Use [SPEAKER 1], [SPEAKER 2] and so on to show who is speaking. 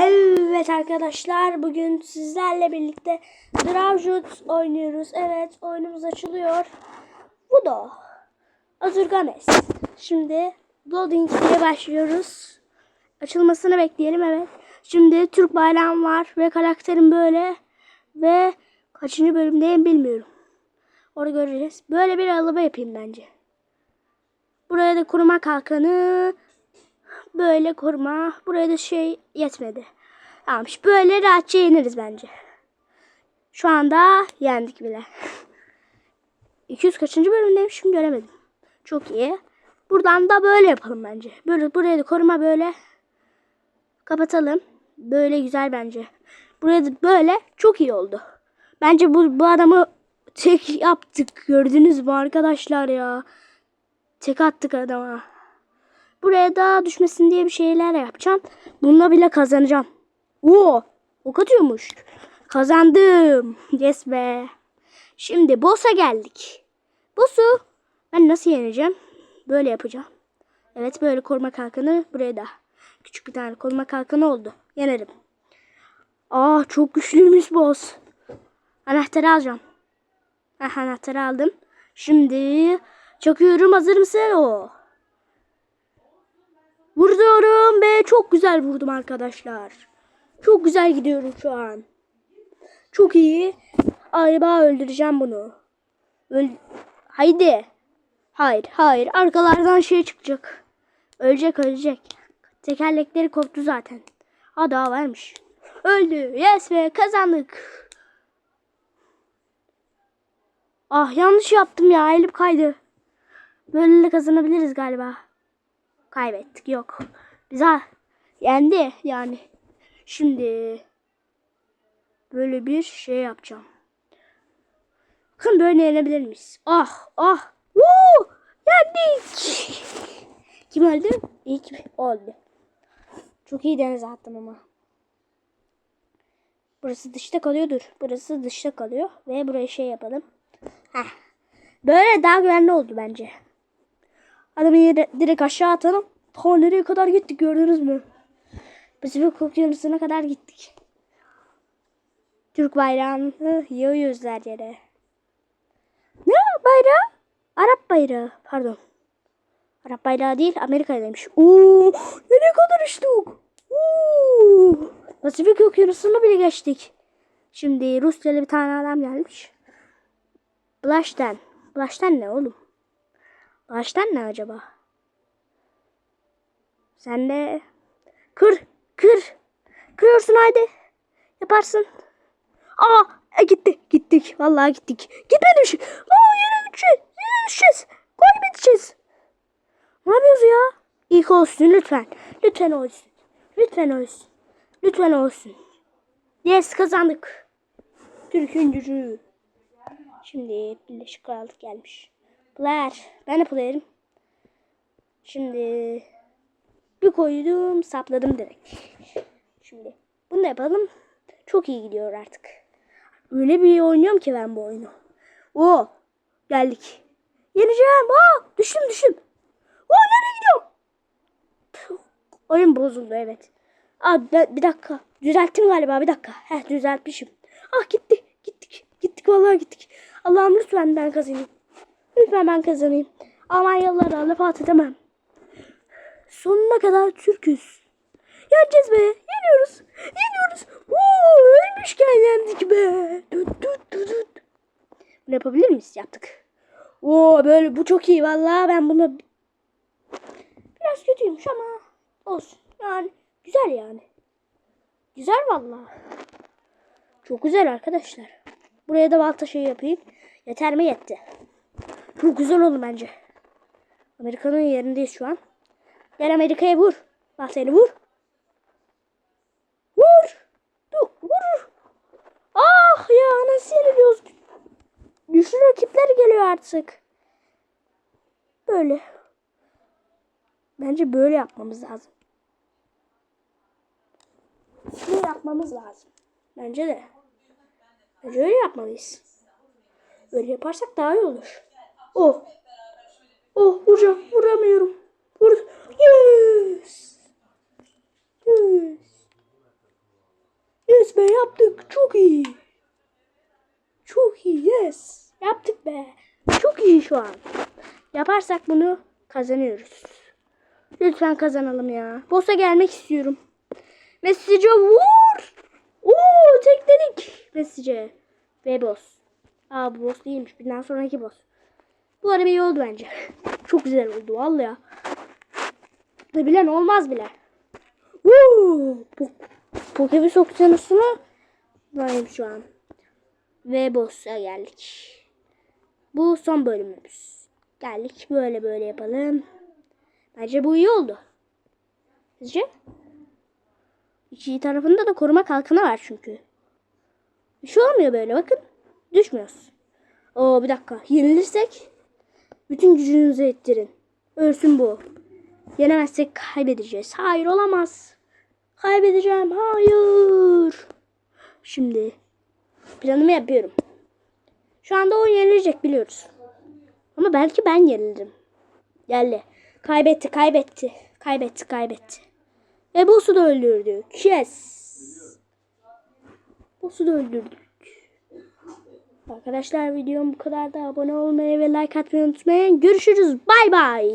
[SPEAKER 1] Evet arkadaşlar bugün sizlerle birlikte Dravjut oynuyoruz. Evet oyunumuz açılıyor. Bu da Azurgames. Şimdi loading diye başlıyoruz. Açılmasını bekleyelim evet. Şimdi Türk bayrağım var ve karakterim böyle ve kaçıncı bölümdeyim bilmiyorum. Orada göreceğiz. Böyle bir araba yapayım bence. Buraya da kuruma kalkanı böyle kurma. Buraya da şey yetmedi. Tamam böyle rahatça yeniriz bence. Şu anda yendik bile. 200 kaçıncı bölümdeymişim göremedim. Çok iyi. Buradan da böyle yapalım bence. Böyle buraya da koruma böyle. Kapatalım. Böyle güzel bence. Buraya da böyle çok iyi oldu. Bence bu, bu adamı tek yaptık. Gördünüz mü arkadaşlar ya? Tek attık adama. Buraya da düşmesin diye bir şeyler yapacağım. Bununla bile kazanacağım. Oo, ok atıyormuş. Kazandım. Yes be. Şimdi boss'a geldik. Boss'u ben nasıl yeneceğim? Böyle yapacağım. Evet böyle koruma kalkanı buraya da. Küçük bir tane koruma kalkanı oldu. Yenerim. Aa çok güçlüymüş boss. Anahtarı alacağım. Ah anahtarı aldım. Şimdi çakıyorum. Hazır mısın? O. Vuruyorum ve çok güzel vurdum arkadaşlar. Çok güzel gidiyorum şu an. Çok iyi. Galiba öldüreceğim bunu. Öl Haydi. Hayır, hayır. Arkalardan şey çıkacak. Ölecek, ölecek. Tekerlekleri koptu zaten. Ha daha varmış. Öldü. Yes ve kazandık. Ah yanlış yaptım ya. Elim kaydı. Böyle kazanabiliriz galiba. Kaybettik. Yok. Güzel. Yendi yani. Şimdi böyle bir şey yapacağım. Bakın böyle yenebilir miyiz? Ah ah. Woo! Yendik. Kim öldü? İlk oldu. Çok iyi denize attım ama. Burası dışta kalıyordur. Burası dışta kalıyor. Ve buraya şey yapalım. Heh. Böyle daha güvenli oldu bence. Adamı direkt aşağı atalım. Ta nereye kadar gittik gördünüz mü? Pasifik okyanusuna kadar gittik. Türk bayrağını yığıyoruz her yere. Ne bayrağı? Arap bayrağı. Pardon. Arap bayrağı değil Amerika'daymış. Oo, nereye kadar uçtuk? Oo, Pasifik okyanusunu bile geçtik. Şimdi Rusyalı bir tane adam gelmiş. Blaş'tan. Blaş'tan ne oğlum? Blaş'tan ne acaba? Sen de kır kır. Kırıyorsun haydi. Yaparsın. Aa e, gitti gittik. Vallahi gittik. Gitmedim. Aa yere düşeceğiz. Yere düşeceğiz. Kaybedeceğiz. Ne yapıyoruz ya? İlk olsun lütfen. Lütfen olsun. Lütfen olsun. Lütfen olsun. Yes kazandık. Türk'ün gücü. Şimdi Birleşik Krallık gelmiş. Player. Ben de. Şimdi bir koydum sapladım direkt. Şimdi bunu da yapalım. Çok iyi gidiyor artık. Öyle bir oynuyorum ki ben bu oyunu. Oo geldik. Yeneceğim. Aa düştüm düştüm. Oo nereye gidiyorum? Puh, oyun bozuldu evet. Aa bir dakika. Düzelttim galiba bir dakika. Heh düzeltmişim. Ah gitti. Gittik. Gittik vallahi gittik. Allah'ım lütfen ben kazanayım. Lütfen ben kazanayım. Almanyalılara laf edemem. Sonuna kadar Türküz. Yeneceğiz be. Yeniyoruz. Yeniyoruz. Oo, ölmüşken yendik be. Tut tut tut tut. Bunu yapabilir miyiz? Yaptık. Oo böyle bu çok iyi. Vallahi ben bunu biraz kötüymüş ama olsun. Yani güzel yani. Güzel vallahi. Çok güzel arkadaşlar. Buraya da balta şey yapayım. Yeter mi? Yetti. Çok güzel oldu bence. Amerika'nın yerindeyiz şu an. Gel Amerika'ya vur. Bak seni vur. Vur. Dur, vur. Ah ya nasıl yeniliyoruz? Güçlü rakipler geliyor artık. Böyle. Bence böyle yapmamız lazım. Böyle yapmamız lazım. Bence de. Bence öyle yapmalıyız. Öyle yaparsak daha iyi olur. Oh. Oh vuracağım. Vuramıyorum. Vur. Yes. Yes. yaptık. Çok iyi. Çok iyi. Yes. Yaptık be. Çok iyi şu an. Yaparsak bunu kazanıyoruz. Lütfen kazanalım ya. Boss'a gelmek istiyorum. Mesaj'a vur. Oo tekledik. Mesaj'a. Ve boss. Aa bu boss değilmiş. Birden sonraki boss. Bu araba iyi oldu bence. Çok güzel oldu vallahi ya. Ne bilen olmaz bile. Bu Pokemon okyanusuna varım şu an. Ve boss'a geldik. Bu son bölümümüz. Geldik böyle böyle yapalım. Bence bu iyi oldu. Sizce? İki tarafında da koruma kalkanı var çünkü. Bir şey olmuyor böyle bakın. Düşmüyoruz. Oo bir dakika. Yenilirsek bütün gücünüzü ettirin. Ölsün bu. Yenemezsek kaybedeceğiz. Hayır olamaz. Kaybedeceğim. Hayır. Şimdi planımı yapıyorum. Şu anda o yenilecek biliyoruz. Ama belki ben yenilirim. Geldi. Kaybetti, kaybetti. Kaybetti, kaybetti. Ve boss'u da öldürdük. Yes. Boss'u da öldürdük. Arkadaşlar videom bu kadar da abone olmayı ve like atmayı unutmayın. Görüşürüz. Bay bay.